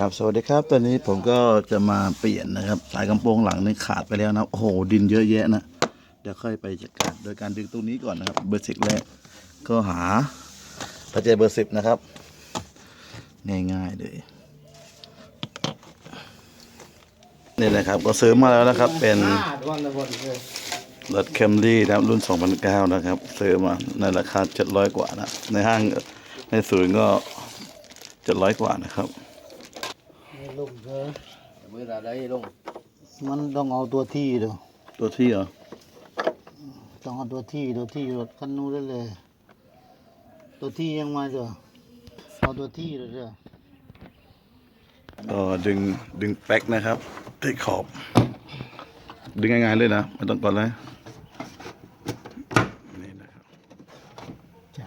ครับสวัสดีครับ ตอนนี้ผมก็จะมาเปลี่ยนนะครับ สายกำโปรงหลังนี่ขาดไปแล้วนะโอ้โหดินเยอะแยะนะเดี๋ยวค่อยไปจัดการโดยการดึงตรงนี้ก่อนนะครับ เบอร์สิบแรกก็หาปัจจัยเบอร์สิบนะครับ ง่ายๆเลยนี่แหละครับก็ซื้อมาแล้วนะครับ เป็นรถแคมรี่นะครับรุ่น 2009 นะครับ ซื้อมาในราคา 700 กว่านะ ในห้างในศูนย์ก็ 700 กว่านะครับ ลงเถอะเวลาได้ลง มันต้องเอาตัวที่เด้อตัวที่เหรอต้องเอาตัวที่ตัวที่รถคันนู้นได้เลย ตัวที่ยังมาเด้อเอาตัวที่เด้อเด้อก็ดึงดึงแป๊กนะครับที่ขอบ ดึงง่ายๆเลยนะไม่ต้องกดเลยนี่นะครับ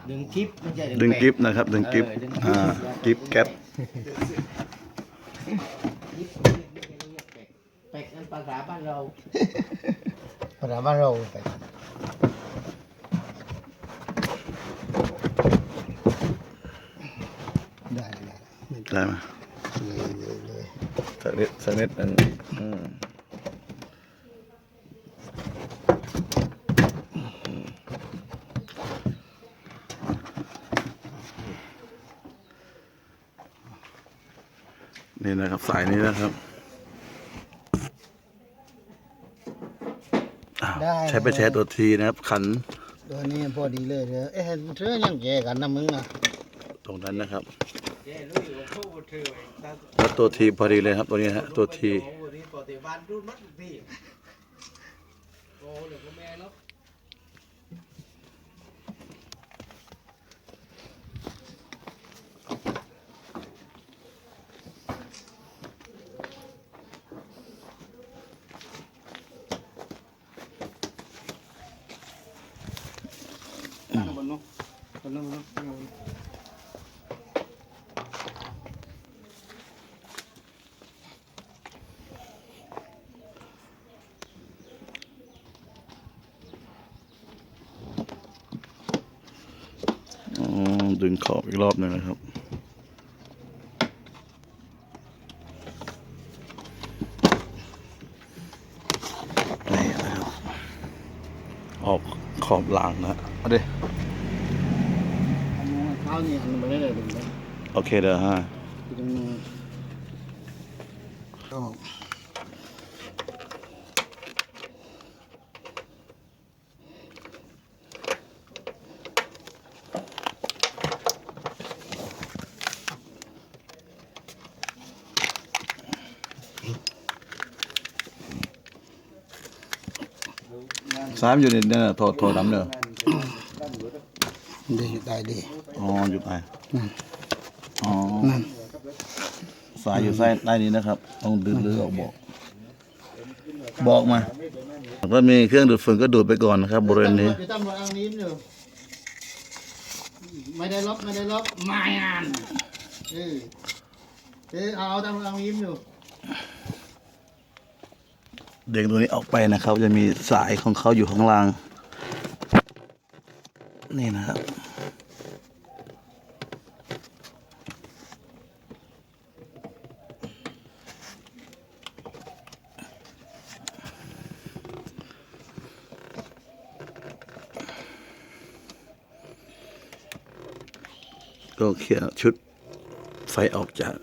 ดึงคลิปไม่ใช่ดึงแปะกิฟนะครับ ดึงกิฟเออดึงอ่ากิฟแก๊ป คลิปแปะนั่นภาษาบ้านเรา ภาษาบ้านเราไปได้ได้ไม่ได้ไหมเลยเลยเลยสักนิดสักนิดนึงอืม นี่นะครับสายนี้นะครับอ้าวได้ ใช้ไปแชร์ตัวทีนะครับ ขันตัวนี้พอดีเลยเด้อเอ๊ะเธอยังแก่กันนะมึงอะตรงนั้นนะครับแล้วตัวทีพอดีเลยครับ ตัวนี้ฮะตัวที โอ้โหนี่ปกติบ้านรุ่นมัดพี่โอ้เดี๋ยวก็แม่เนาะ บนนู้นนั้นดึงขอบอีกรอบหนึ่งนะครับ นี่นะครับ ออกขอบหลังนะเอาดิ นนู้นเท้านี่อันนี้ไม่ได้เลยดึงเลยโอเคเดี๋ยวฮะดึงมือก็สามอยู่ในนั่นน่ะโทษโทษดำเนอะดีได้ดีอ๋ออยู่ไหนนั่นอ๋อนั่นสายอยู่ใต้ใต้นี้นะครับ ต้องดึงเลือออกบอก บอกมาแล้วก็มีเครื่องดูดฝุ่นก็ดูดไปก่อนนะครับบริเวณนี้จะตั้งรถอังนี้อยู่ไม่ได้ล็อกไม่ได้ล็อกไม่อ่านเออเออเอาตั้งรถอังนี้อยู่เด็กตัวนี้ออกไปนะครับ จะมีสายของเขาอยู่ข้างล่าง นี่นะครับก็เคลียร์ชุดไฟออกจาก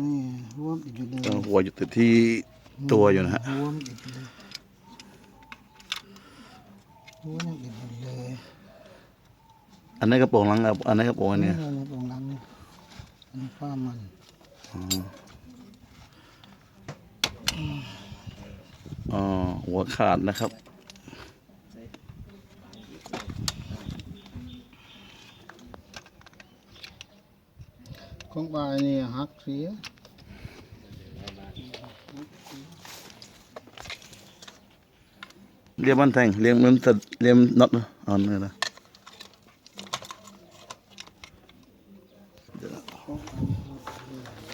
นี่หัวมันติดอยู่เลยก็หัวอยู่ติดที่ตัวอยู่นะฮะหัวมันติดอยู่เลยหัวยังติดอยู่เลยอันนี้นกระโปรงหลังครับอันนี้นกระโปรงอันเนี้ยนี่ตรงนั้นนี่อันนี้ฟ้ามันอ๋อหัวขาดนะครับ ของปลายนี่หักเสียเรียมมันแทงเรียมมันตัดเรียมน็อตนะอ่อนเลยนะ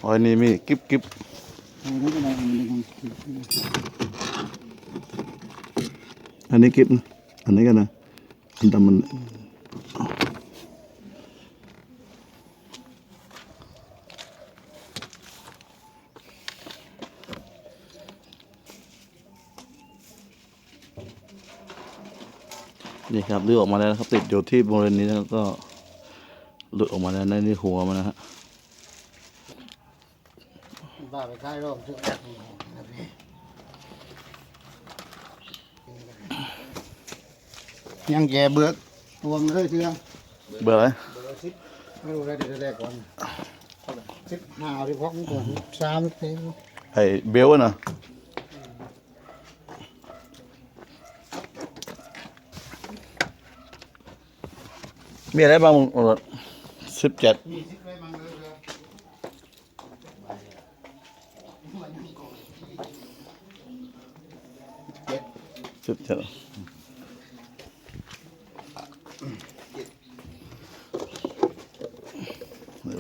อ๋ออันนี้มีกิ๊บกิ๊บอันนี้กิ๊บอันนี้กันนะอันดำมัน นี่ครับเลือดออกมาแล้วนะครับติดอยู่ที่บริเวณนี้แล้วก็หลุดออกมาแล้วในนี่หัวมันนะฮะบ้าไปใกล้รอบเถอะยังแย่เบือกรวมเลยเชียวเบอร์อะไรไม่รู้ได้เดี๋ยวแรกก่อนสิบห้าสิบหกก่อนสามสิบไอ้เบลอะนะ มีอะไรบ้างมึงสิบเจ็ดสิบเจ็ด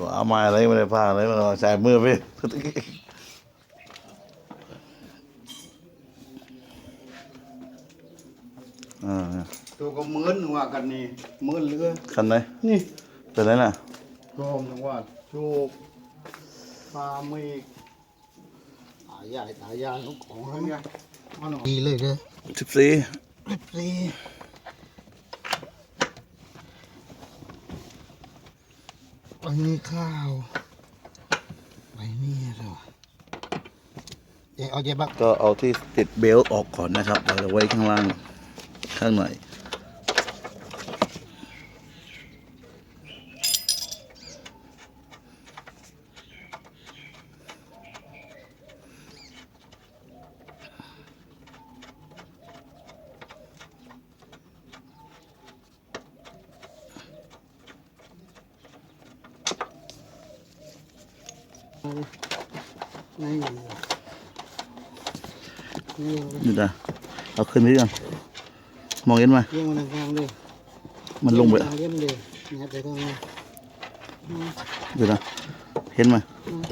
ว่าเอามาอะไรไม่ได้พาอะไรมาใส่มือไปอ่า ตัวก็เหมือนว่ากันนี่เหมือนเรือคันไหนนี่เป็นไรน่ะรวมทั้งว่าชูบปลาหมึกตายายตายายของของเขาเนี่ยมันดีเลยเด้อสิบสี่สิบสี่ไปนี่ข้าวไปนี่เหรอเจ๊เอาเจ๊บักก็เอาที่ติดเบลต์ออกก่อนนะครับเราจะไว้ข้างล่างข้างในนนี่ นี่นี่จ้ะเอาขึ้นนี้ก่อนมองเห็นไหมเยี่ยมมันงามเลยมันลงไปเยี่ยมเลยเนี่ยไปตรงนี้เดี๋ยวนะเห็นไหมอืม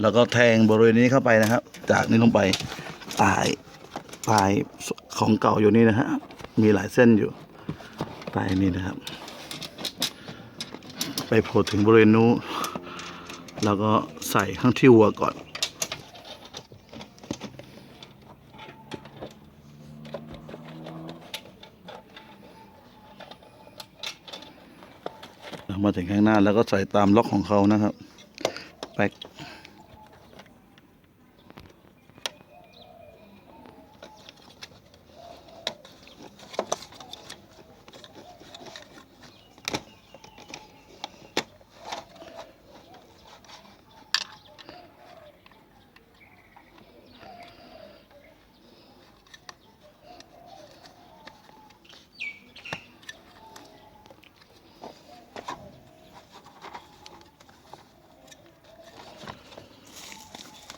แล้วก็แทงบริเวณนี้เข้าไปนะครับ จากนี้ลงไปปลายปลายของเก่าอยู่นี่นะฮะมีหลายเส้นอยู่ปลายนี้นะครับ ไปโผล่ถึงบริเวณนู้นแล้วก็ ใส่ข้างที่วัวก่อน มาถึงข้างหน้าแล้วก็ใส่ตามล็อกของเขานะครับแป๊ก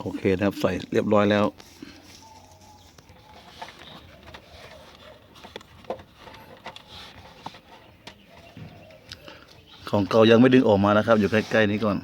โอเคนะครับใส่เรียบร้อยแล้วของเก่ายังไม่ดึงออกมานะครับ อยู่ใกล้ ๆ นี้ก่อน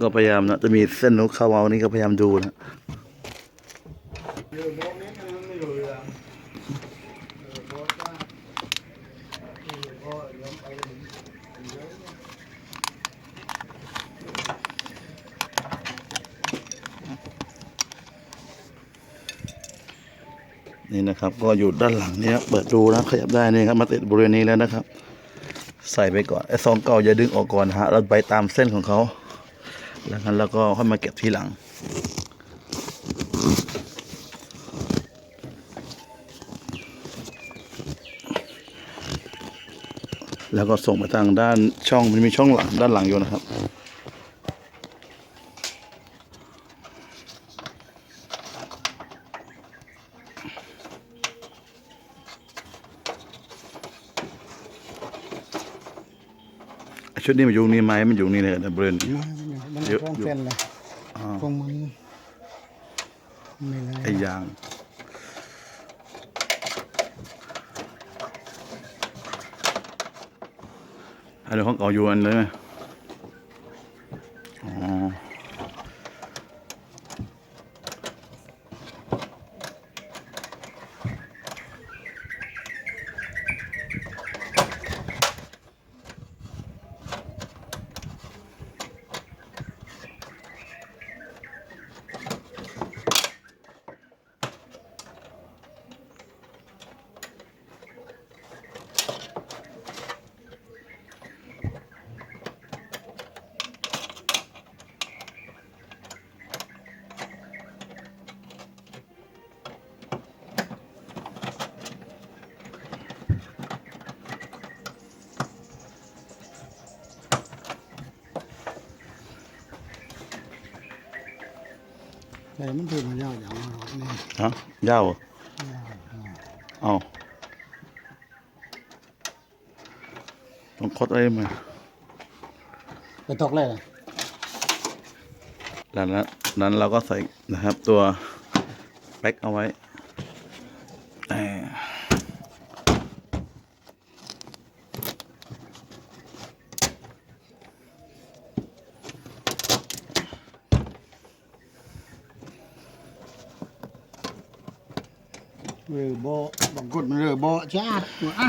ก็พยายามนะจะมีเส้นนกเข้าเอานี่ก็พยายามดูนะนี่นะครับ ก็อยู่ด้านหลังเนี่ยเปิดดูนะขยับได้นี่ครับมาติดบริเวณนี้แล้วนะครับ ใส่ไปก่อนไอ้ซองเก่าอย่าดึงออกก่อนฮะเราไปตามเส้นของเขา แล้วงั้นเราก็ค่อยมาเก็บทีหลัง แล้วก็ส่งไปทางด้านช่องมันมีช่องหลังด้านหลังอยู่นะครับชุดนี้มันอยู่นี่ไหมมันอยู่นี่เลยนะเบรนมัน เยอะคงอยู่เส้นเลยอ่าคงมันไม่ไรไอ้ยางอันนี้ของเก่าอยู่อันเลยไหม แต่มันถือมันยาวอย่างเราเนี่ยฮะยาวเหรอเอาต้องคดอะไรมาไปตกเลยนะแล้วนั้นนั้นเราก็ใส่นะครับตัวแป๊กเอาไว้เอ่อ เรือโบางคน มันเรือโบจ้าตัวอะ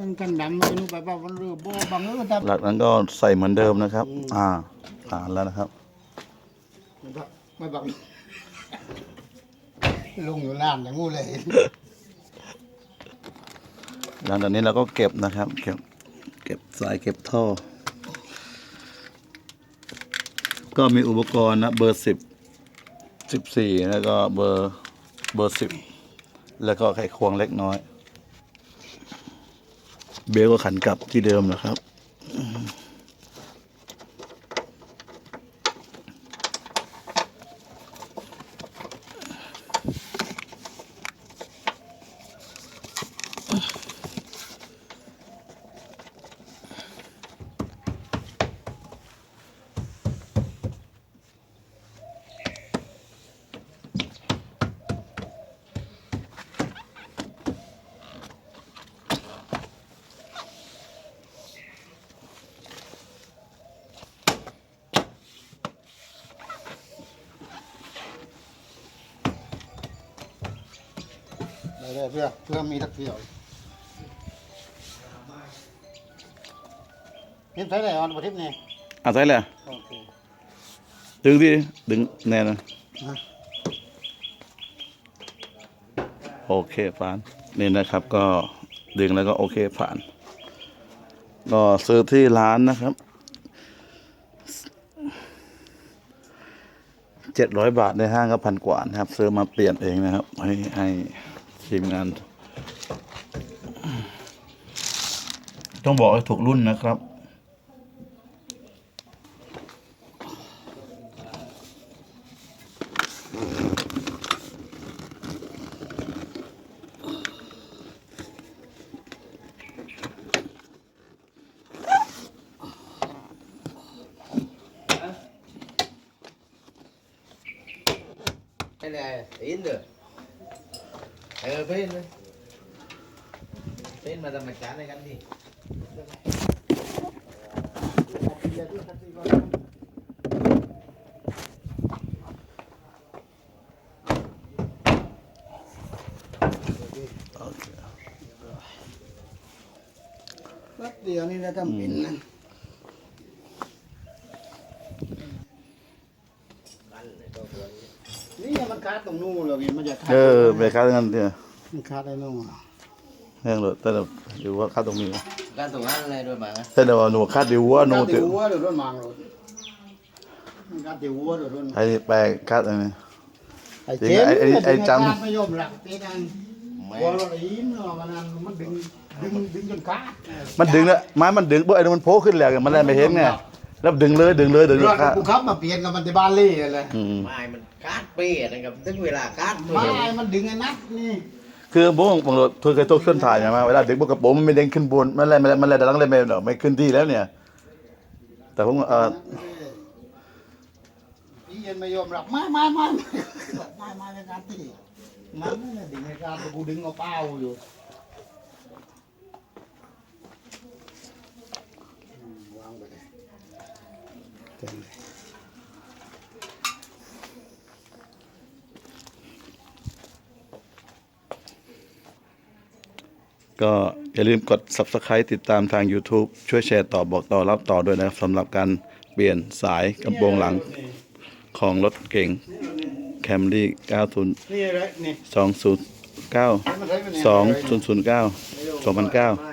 มันกันดำไม่รู้ไปป่ามันเรือโบบางเออแต่หลักนั้นก็ใส่เหมือนเดิมนะครับ อ่าผ่านแล้วนะครับ ไม่บังลงอยู่ล้านอย่างงูเลยหลังจากนี้เราก็เก็บนะครับ เก็บเก็บสายเก็บท่อ ก็มีอุปกรณ์นะ เบอร์สิบสิบสี่แล้วก็เบอร์เบอร์สิบ แล้วก็ไขควงเล็กน้อย เบลก็ขันกลับที่เดิมนะครับ เพื่อเพื่อมีทักเที่ยวทิพย์ใช้ไหนออนบทิพย์นี่อะใส่เลยโอเคดึงดิดึงแน่นนะโอเคผ่านนี่นะครับก็ดึงแล้วก็โอเคผ่าน ก็ซื้อที่ร้านนะครับเจ็ดร้อยบาทในห้างก็พันกว่านะครับ ซื้อมาเปลี่ยนเองนะครับ ให้ให้ ทีมงาน ต้องบอกให้ถูกรุ่นนะครับ cái này in được ờ bên bên bên mà tầm mạch chán này gắn đi แป๊บเดียวนี่นะทำเป็นนะ gắn này cho vừa นี่มันคา ดตรงนู้นเลยมันจะคาดเออเบรกค่าตรงนั้นเนี่ยมันคาดได้นู่นแห้งเลยแต่เราอยู่ว่าค่าตรงนี้ gắn tủ ăn này rồi mà แต่เราหนูคาดดีว่าหนูคาดเตติวัวหรือรถมางรถมันคาดติวัวหรือรถไอ้แปลงคาดอะไรเนี่ยไอ้เจมไอ้ไอ้ไอ้จำดึงการไม่ยอมหลักเต้นันกลัวรถอีมเนาะมันนั่นมันดึงดึงดึงจนขาดมันดึงแล้วไม้มันดึงปุ๊บไอ้นั่นมันโผล่ขึ้นแล้วไงมันเลยไม่เห็นไง แล้วดึงเลยดึงเลยดึงเลรยถครับกูขับมาเปลี่ยนกับมันที่บ้านเล่เลยอืม ไม้มันกาดเป้นะครับถึงเวลากาดไม่มันดึงไอ้นัดนี่คือพวกบางรถเคยตกส้นถ่ายมาเวลาดึงพวกกระโปรงมันไม่เด้งขึ้นบนมันเลยมันเลยมันเลยดังเลยไม่หรอกไม่ขึ้นที่แล้วเนี่ย แต่ผมเออพี่เย็นไม่ยอมรับไม่ไม่ไม่ไม่ไม่ในการตีมันนั่นแหละดึงในการแต่กูดึงเอาเป้าอยู่อืมวางไปเลย เต็มเลยก็อย่าลืมกด subscribe ติดตามทาง YouTube ช่วยแชร์ต่อบอกต่อรับต่อด้วยนะครับสำหรับการเปลี่ยนสายกระโปรงหลังของรถเก่ง Camry 90 นี่เลยนี่209มันได้ไหมเนี่ย2009 2009